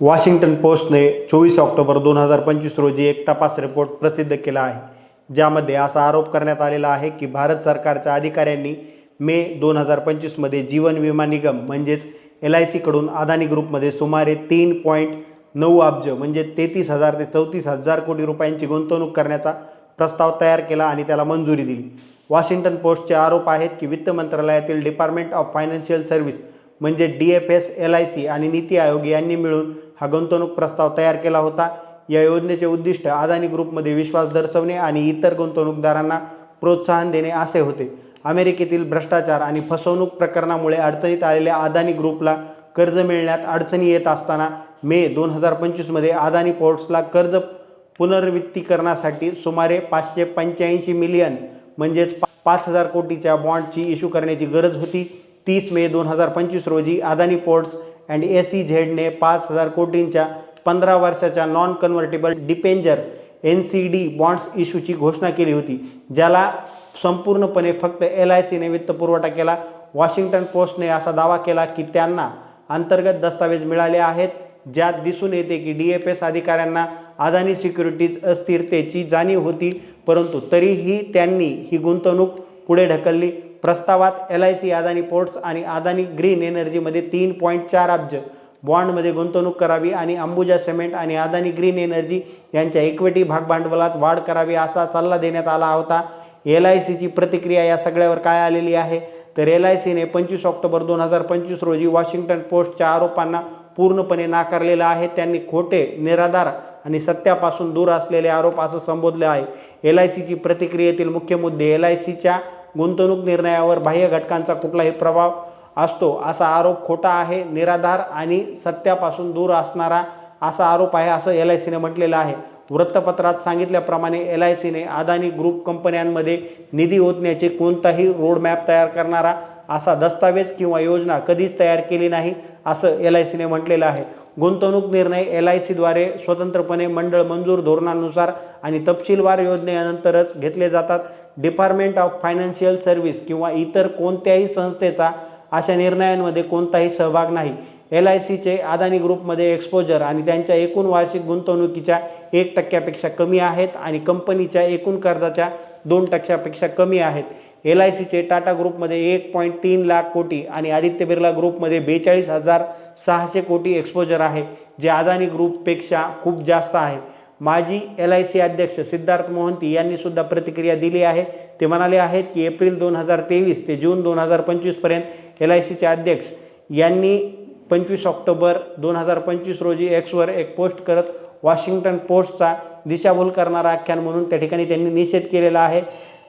Washington पोस्टने चोवीस October दोन हजार पंचवीस रोजी एक तपास रिपोर्ट प्रसिद्ध केला आहे ज्यामध्ये असा आरोप करण्यात आलेला आहे की भारत सरकारच्या अधिकाऱ्यांनी मे दोन हजार पंचवीसमध्ये जीवन विमा निगम म्हणजेच एल आय सीकडून अदानी ग्रुपमध्ये सुमारे तीन पॉईंट नऊ अब्ज म्हणजे तेहतीस हजार ते चौतीस हजार कोटी रुपयांची गुंतवणूक करण्याचा प्रस्ताव तयार केला आणि त्याला मंजुरी दिली. वॉशिंग्टन पोस्टचे आरोप आहेत की वित्त मंत्रालयातील डिपार्टमेंट ऑफ फायनान्शियल सर्व्हिस म्हणजे D F S L I C आणि नीती आयोग यांनी मिळून हा गुंतवणूक प्रस्ताव तयार केला होता. या योजनेचे उद्दिष्ट अदानी ग्रुपमध्ये विश्वास दर्शवणे आणि इतर गुंतवणूकदारांना प्रोत्साहन देणे असे होते. अमेरिकेतील भ्रष्टाचार आणि फसवणूक प्रकरणामुळे अडचणीत आलेल्या अदानी ग्रुपला कर्ज मिळण्यात अडचणी येत असताना मे दोन हजार पंचवीसमध्ये अदानी पोर्ट्सला कर्ज पुनर्वित्तीकरणासाठी सुमारे पाचशे पंच्याऐंशी मिलियन म्हणजेच पाच हजार कोटीच्या बॉन्डची इश्यू करण्याची गरज होती. तीस मे दोन हजार पंचवीस रोजी Adani ports and A C झेडने पाच हजार कोटींच्या पंधरा वर्षाच्या non convertible debenture N C D bonds इश्यूची घोषणा केली होती ज्याला संपूर्णपणे फक्त एल आय सीने वित्तपुरवठा केला. वॉशिंग्टन पोस्टने असा दावा केला की त्यांना अंतर्गत दस्तावेज मिळाले आहेत ज्यात दिसून येते की डी एफ एस अधिकाऱ्यांना अदानी सिक्युरिटीज अस्थिरतेची जाणीव होती परंतु तरीही त्यांनी ही गुंतवणूक पुढे ढकलली. प्रस्तावात L I C Adani ports आणि अदानी ग्रीन एनर्जीमध्ये तीन पॉईंट चार अब्ज बॉन्डमध्ये गुंतवणूक करावी आणि अंबुजा सिमेंट आणि अदानी ग्रीन एनर्जी यांच्या इक्विटी भागभांडवलात वाढ करावी असा सल्ला देण्यात आला होता. एल आय सीची प्रतिक्रिया या सगळ्यावर काय आलेली आहे? तर एल आय सीने पंचवीस ऑक्टोबर दोन हजार पंचवीस रोजी वॉशिंग्टन पोस्टच्या आरोपांना पूर्णपणे नाकारलेलं आहे. त्यांनी खोटे निराधार आणि सत्यापासून दूर असलेले आरोप असं संबोधले आहे. एल आय सीची प्रतिक्रियेतील मुख्य मुद्दे एल आय सीच्या गुंतवणूक निर्णयावर बाह्य घटकांचा कुठलाही प्रभाव असतो असा आरोप खोटा आहे निराधार आणि सत्यापासून दूर असणारा असा आरोप आहे असं एल आय सीने म्हटलेलं आहे. वृत्तपत्रात सांगितल्याप्रमाणे एल आय सीने अदानी ग्रुप कंपन्यांमध्ये निधी ओतण्याचे कोणताही रोडमॅप तयार करणारा असा दस्तावेज किंवा योजना कधीच तयार केली नाही असं एल आय सीने म्हटलेलं आहे. गुंतवणूक निर्णय एल आय सीद्वारे स्वतंत्रपणे मंडळ मंजूर धोरणानुसार आणि तपशीलवार योजनेनंतरच घेतले जातात. डिपार्टमेंट ऑफ फायनान्शियल सर्व्हिस किंवा इतर कोणत्याही संस्थेचा अशा निर्णयांमध्ये कोणताही सहभाग नाही. एल आय सीचे अदानी ग्रुपमध्ये एक्सपोजर आणि त्यांच्या एकूण वार्षिक गुंतवणुकीच्या एक टक्क्यापेक्षा कमी आहेत आणि कंपनीच्या एकूण कर्जाच्या दोन टक्क्यापेक्षा कमी आहेत. एल आय सीचे टाटा ग्रुपमध्ये एक पॉईंट तीन लाख कोटी आणि आदित्य बिर्ला ग्रुपमध्ये बेचाळीस हजार सहाशे कोटी एक्सपोजर आहे जे अदानी ग्रुपपेक्षा खूप जास्त आहे. माजी एल आय सी अध्यक्ष सिद्धार्थ मोहंती यांनी सुद्धा प्रतिक्रिया दिली आहे. ते म्हणाले आहेत की एप्रिल दोन हजार तेवीस ते जून दोन हजार पंचवीसपर्यंत एल आय सीचे अध्यक्ष यांनी पंचवीस ऑक्टोबर दोन हजार पंचवीस रोजी एक्सवर एक पोस्ट करत वॉशिंग्टन पोस्टचा दिशाभूल करणारा आख्यान म्हणून त्या ठिकाणी त्यांनी निषेध केलेला आहे.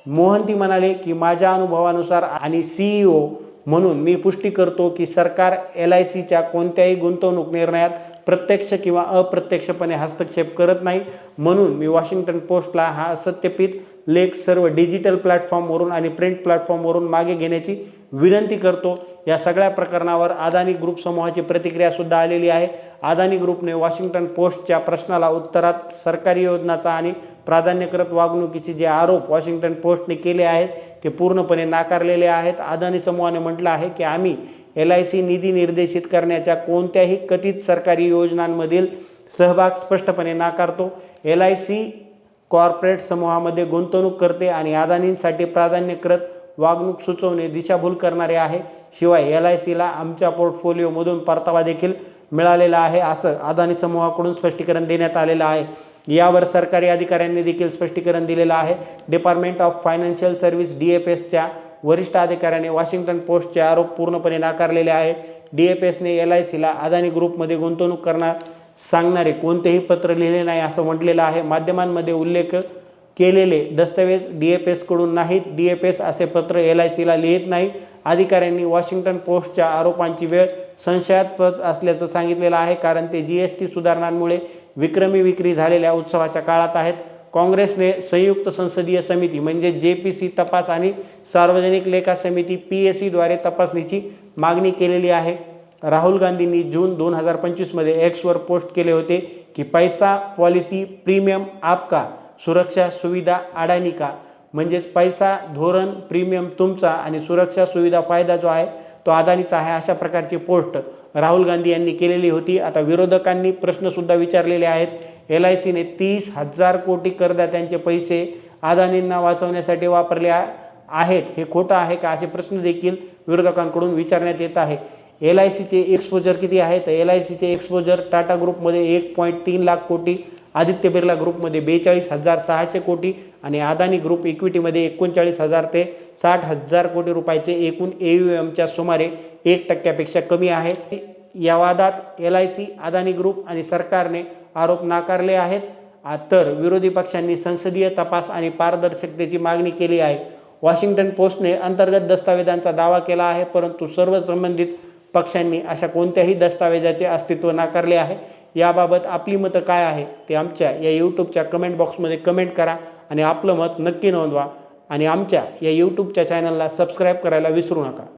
मोहंती म्हणाले की माझ्या अनुभवानुसार आणि सी ओ म्हणून मी पुष्टी करतो की सरकार एल आय सीच्या कोणत्याही गुंतवणूक निर्णयात प्रत्यक्ष किंवा अप्रत्यक्षपणे हस्तक्षेप करत नाही. म्हणून मी वॉशिंग्टन पोस्टला हा सत्यपीठ लेख सर्व डिजिटल प्लॅटफॉर्मवरून आणि प्रिंट प्लॅटफॉर्मवरून मागे घेण्याची विनंती करतो. या सगळ्या प्रकरणावर अदानी ग्रुप समूहाची प्रतिक्रियासुद्धा आलेली आहे. अदानी ग्रुपने वॉशिंग्टन पोस्टच्या प्रश्नाला उत्तरात सरकारी योजनाचा आणि प्राधान्यकृत वागणुकीचे जे आरोप वॉशिंग्टन पोस्टने केले आहेत ते पूर्णपणे नाकारलेले आहेत. अदानी समूहाने म्हटलं आहे की आम्ही एल आय सी निधी निर्देशित करण्याच्या कोणत्याही कथित सरकारी योजनांमधील सहभाग स्पष्टपणे नाकारतो. एल आय सी कॉर्पोरेट समूहामध्ये गुंतवणूक करते आणि अदानींसाठी प्राधान्यकृत वागणूक सुचवणे दिशाभूल करणारे आहे. शिवाय एल आय सीला आमच्या पोर्टफोलिओमधून परतावा देखील मिळालेला आहे असं अदानी समूहाकडून स्पष्टीकरण देण्यात आलेलं आहे. यावर सरकारी अधिकाऱ्यांनी देखील स्पष्टीकरण दिलेलं आहे. Department of financial service D F एसच्या वरिष्ठ अधिकाऱ्याने वॉशिंग्टन पोस्टचे आरोप पूर्णपणे नाकारलेले आहे. डी एफ एसने एल आय सीला अदानी ग्रुपमध्ये गुंतवणूक करणार सांगणारे कोणतेही पत्र लिहिले नाही असं म्हटलेलं आहे. माध्यमांमध्ये उल्लेख केलेले दस्तऐवज डी एफ एसकडून नाहीत. डी एफ एस असे पत्र एल आय सीला लिहित नाही. अधिकाऱ्यांनी वॉशिंग्टन पोस्टच्या आरोपांची वेळ संशयास्पद असल्याचं सांगितलेलं आहे कारण ते जी एस टी सुधारणांमुळे विक्रमी विक्री झालेल्या उत्सवाच्या काळात आहेत. काँग्रेसने संयुक्त संसदीय समिती म्हणजे जे पी सी तपास आणि सार्वजनिक लेखा समिती पी एस सीद्वारे तपासणीची मागणी केलेली आहे. राहुल गांधींनी जून दोन हजार पंचवीसमध्ये एक्सवर पोस्ट केले होते की पैसा पॉलिसी प्रीमियम आपका सुरक्षा सुविधा अडाणी का? म्हणजेच पैसा धोरण प्रीमियम तुमचा आणि सुरक्षा सुविधा फायदा जो आहे तो अदानीचा आहे अशा प्रकारची पोस्ट राहुल गांधी यांनी केलेली होती. आता विरोधकांनी प्रश्नसुद्धा विचारलेले आहेत. एल आय सीने तीस हजार कोटी करदात्यांचे पैसे अदानींना वाचवण्यासाठी वापरले आहेत. हे खोटं आहे का असे प्रश्न देखील विरोधकांकडून विचारण्यात येत आहे. एल आय सीचे एक्सपोजर किती आहे? तर एल आय सीचे एक्सपोजर टाटा ग्रुपमध्ये एक पॉईंट तीन लाख कोटी आदित्य बिर्ला ग्रुपमध्ये बेचाळीस हजार सहाशे कोटी आणि अदानी ग्रुप इक्विटीमध्ये एकोणचाळीस हजार ते साठ हजार कोटी रुपयाचे एकूण ए यू एमच्या सुमारे एक टक्क्यापेक्षा कमी आहे. या वादात L I C Adani group आणि सरकारने आरोप नाकारले आहेत. तर विरोधी पक्षांनी संसदीय तपास आणि पारदर्शकतेची मागणी केली आहे. वॉशिंग्टन पोस्टने अंतर्गत दस्तावेजांचा दावा केला आहे परंतु सर्व संबंधित पक्षांनी अशा कोणत्याही दस्तावेजाचे अस्तित्व नाकारले आहे. याबाबत आपली मतं काय आहे ते आमच्या या यूट्यूबच्या कमेंट बॉक्समध्ये कमेंट करा आणि आपलं मत नक्की नोंदवा. आणि आमच्या या यूट्यूबच्या चॅनलला सबस्क्राईब करायला विसरू नका.